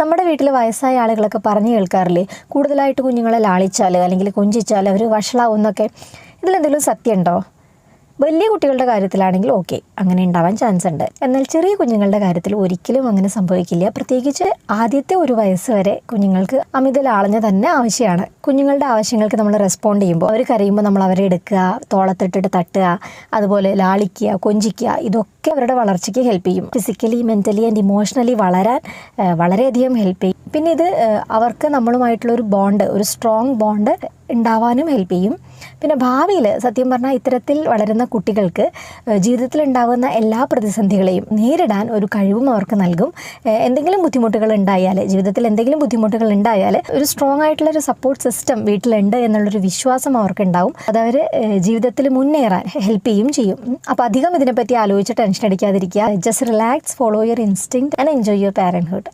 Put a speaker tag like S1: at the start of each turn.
S1: നമ്മുടെ വീട്ടിൽ വയസ്സായ ആളുകളൊക്കെ പറഞ്ഞു കേൾക്കാറില്ലേ? കൂടുതലായിട്ട് കുഞ്ഞുങ്ങളെ ലാളിച്ചാൽ അല്ലെങ്കിൽ കുഞ്ചിച്ചാൽ അവർ വഷളാവും എന്നൊക്കെ ഇതിലെന്തെങ്കിലും സത്യമുണ്ടോ? വലിയ കുട്ടികളുടെ കാര്യത്തിലാണെങ്കിൽ ഓക്കെ അങ്ങനെ ഉണ്ടാവാൻ ചാൻസ് ഉണ്ട്. എന്നാൽ ചെറിയ കുഞ്ഞുങ്ങളുടെ കാര്യത്തിൽ ഒരിക്കലും അങ്ങനെ സംഭവിക്കില്ല. പ്രത്യേകിച്ച് ആദ്യത്തെ ഒരു വയസ്സ് വരെ കുഞ്ഞുങ്ങൾക്ക് അമിത ലാളന തന്നെ ആവശ്യമാണ്. കുഞ്ഞുങ്ങളുടെ ആവശ്യങ്ങൾക്ക് നമ്മൾ റെസ്പോണ്ട് ചെയ്യുമ്പോൾ അവർ കരയുമ്പോൾ നമ്മൾ അവരെ എടുക്കുക തോളത്തിട്ടിട്ട് തട്ടുക അതുപോലെ ലാളിക്കുക കൊഞ്ചിക്കുക ഇതൊക്കെ അവരുടെ വളർച്ചയ്ക്ക് ഹെൽപ്പ് ചെയ്യും. ഫിസിക്കലി മെന്റലി ആൻഡ് ഇമോഷണലി വളരാൻ വളരെയധികം ഹെൽപ്പ് ചെയ്യും. പിന്നെ ഇത് അവർക്ക് നമ്മളുമായിട്ടുള്ള ഒരു ബോണ്ട് ഒരു സ്ട്രോങ് ബോണ്ട് ഉണ്ടാവാനും ഹെൽപ്പ് ചെയ്യും. പിന്നെ ഭാവിയിൽ സത്യം പറഞ്ഞാൽ ഇത്തരത്തിൽ വളരുന്ന കുട്ടികൾക്ക് ജീവിതത്തിൽ ഉണ്ടാകുന്ന എല്ലാ പ്രതിസന്ധികളെയും നേരിടാൻ ഒരു കഴിവും അവർക്ക് നൽകും. എന്തെങ്കിലും ബുദ്ധിമുട്ടുകൾ ഉണ്ടായാൽ ജീവിതത്തിൽ എന്തെങ്കിലും ബുദ്ധിമുട്ടുകൾ ഉണ്ടായാൽ ഒരു സ്ട്രോങ് ആയിട്ടുള്ള ഒരു സപ്പോർട്ട് സിസ്റ്റം വീട്ടിലുണ്ട് എന്നുള്ളൊരു വിശ്വാസം അവർക്ക് ഉണ്ടാവും അതവർ ജീവിതത്തിൽ മുന്നേറാൻ ഹെൽപ്പ് ചെയ്യും ചെയ്യും. അപ്പോൾ അധികം ഇതിനെപ്പറ്റി ആലോചിച്ച് tension അടിക്കാതിരിക്കുക. Just relax follow your instinct and enjoy your parenthood